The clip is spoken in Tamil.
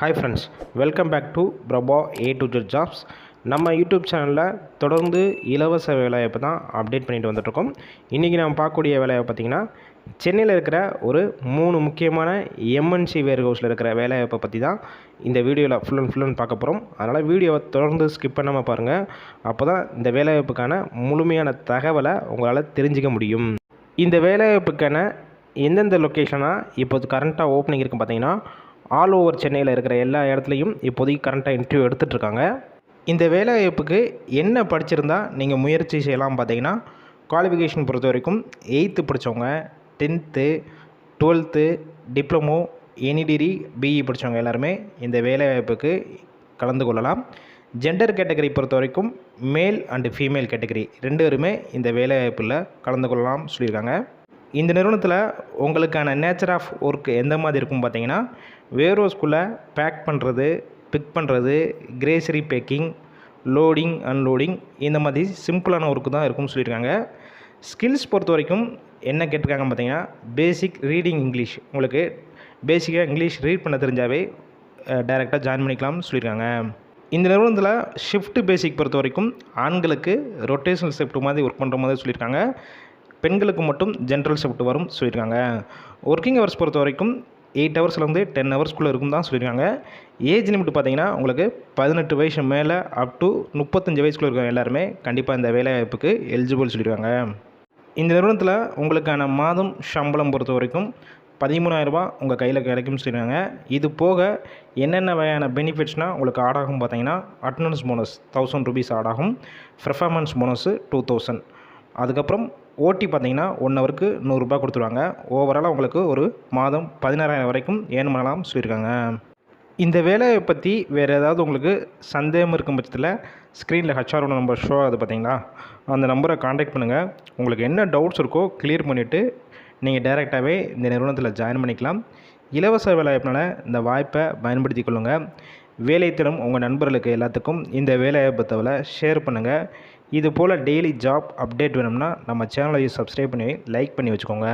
Hi friends welcome back to Prabha A to Z jobs நம்ம யூடியூப் சேனலில் தொடர்ந்து இலவச வேலைவாய்ப்பு தான் அப்டேட் பண்ணிட்டு வந்துட்ருக்கோம் இன்றைக்கி நம்ம பார்க்கக்கூடிய வேலையை பார்த்திங்கன்னா சென்னையில் இருக்கிற ஒரு மூணு முக்கியமான எம்என்சி வேர் ஹவுஸில் இருக்கிற வேலைவாய்ப்பை பற்றி தான் இந்த வீடியோவில் ஃபுல் அண்ட் ஃபுல் அண்ட் பார்க்க போகிறோம் அதனால் வீடியோவை தொடர்ந்து ஸ்கிப் பண்ணாமல் பாருங்கள் அப்போ தான் இந்த வேலைவாய்ப்புக்கான முழுமையான தகவலை உங்களால் தெரிஞ்சிக்க முடியும். இந்த வேலைவாய்ப்புக்கான எந்தெந்த லொக்கேஷனாக இப்போது கரண்ட்டாக ஓப்பனிங் இருக்குது பார்த்தீங்கன்னா ஆல் ஓவர் சென்னையில் இருக்கிற எல்லா இடத்துலையும் இப்போதைக்கு கரண்ட்டாக இன்டர்வியூ எடுத்துகிட்ருக்காங்க இந்த வேலைவாய்ப்புக்கு என்ன படிச்சிருந்தா நீங்கள் முயற்சி செய்யலாம் பார்த்தீங்கன்னா குவாலிஃபிகேஷன் பொறுத்த வரைக்கும் எயித்து படித்தவங்க tenth twelfth diploma any degree BE படித்தவங்க எல்லாருமே இந்த வேலைவாய்ப்புக்கு கலந்து கொள்ளலாம். ஜெண்டர் கேட்டகரி பொறுத்த வரைக்கும் மேல் அண்டு ஃபீமேல் கேட்டகரி ரெண்டு பேருமே இந்த வேலைவாய்ப்பில் கலந்து கொள்ளலாம் சொல்லியிருக்காங்க. இந்த நிறுவனத்தில் உங்களுக்கான நேச்சர் ஆஃப் ஒர்க் எந்த மாதிரி இருக்கும் பார்த்தீங்கன்னா வேரோஸ்குள்ளே பேக் பண்ணுறது பிக் பண்ணுறது கிரேசரி பேக்கிங் லோடிங் அன்லோடிங் இந்த மாதிரி சிம்பிளான ஒர்க்கு தான் இருக்கும்னு சொல்லியிருக்காங்க. ஸ்கில்ஸ் பொறுத்த வரைக்கும் என்ன கேட்டிருக்காங்க பார்த்தீங்கன்னா பேசிக் ரீடிங் இங்கிலீஷ் உங்களுக்கு பேசிக்காக இங்கிலீஷ் ரீட் பண்ண தெரிஞ்சாவே டைரெக்டாக ஜாயின் பண்ணிக்கலாம்னு சொல்லியிருக்காங்க. இந்த நிறுவனத்தில் ஷிஃப்ட் பேசிக் பொறுத்த வரைக்கும் ஆண்களுக்கு ரொட்டேஷனல் ஷிஃப்ட் மாதிரி ஒர்க் பண்ணுற மாதிரி சொல்லியிருக்காங்க. பெண்களுக்கு மட்டும் ஜென்ரல் ஷிஃப்ட் வரும் சொல்லியிருக்காங்க. ஒர்க்கிங் ஹவர்ஸ் பொறுத்த வரைக்கும் எயிட் ஹவர்ஸ்லேருந்து டென் ஹவர்ஸ்க்குள்ளே இருக்கும் தான் சொல்லியிருக்காங்க. ஏஜ் லிமிட் பார்த்தீங்கன்னா உங்களுக்கு பதினெட்டு வயசு மேலே அப் டு முப்பத்தஞ்சு வயசுக்குள்ள இருக்க எல்லாருமே கண்டிப்பாக இந்த வேலைவாய்ப்புக்கு எலிஜிபிள் சொல்லியிருக்காங்க. இந்த நிறுவனத்தில் உங்களுக்கான மாதம் சம்பளம் பொறுத்த வரைக்கும் பதிமூணாயிரரூபா உங்கள் கையில் கிடைக்கும்னு சொல்லியிருக்காங்க. இது போக என்னென்ன வகையான பெனிஃபிட்ஸ்னால் உங்களுக்கு ஆட் ஆகும் பார்த்தீங்கன்னா attendance bonus thousand rupees add ஆகும் பெர்ஃபார்மன்ஸ் போனஸு டூ தௌசண்ட் அதுக்கப்புறம் ஓட்டி பார்த்தீங்கன்னா ஒன் ஹவருக்கு நூறுரூபா கொடுத்துருவாங்க. ஓவராலாக உங்களுக்கு ஒரு மாதம் பதினாறாயிரம் வரைக்கும் ஏர்ன் பண்ணலாம் சொல்லியிருக்காங்க. இந்த வேலையை பற்றி வேறு ஏதாவது உங்களுக்கு சந்தேகம் இருக்கும் பட்சத்தில் ஸ்க்ரீனில் ஹச்ஆரோட நம்பர் ஷோ ஆகுது பார்த்தீங்களா? அந்த நம்பரை காண்டாக்ட் பண்ணுங்கள் உங்களுக்கு என்ன டவுட்ஸ் இருக்கோ கிளியர் பண்ணிவிட்டு நீங்கள் டைரெக்டாகவே இந்த நிறுவனத்தில் ஜாயின் பண்ணிக்கலாம். இலவச வேலைவாய்ப்பினால் இந்த வாய்ப்பை பயன்படுத்தி கொள்ளுங்கள் வேலை திறம் உங்கள் நண்பர்களுக்கு எல்லாத்துக்கும் இந்த வேலைவாய்ப்பு தகவலை ஷேர் பண்ணுங்கள் இது போல் டெய்லி ஜாப் அப்டேட் வேணும்னா நம்ம சேனலை சப்ஸ்கிரைப் பண்ணி லைக் பண்ணி வச்சுக்கோங்க.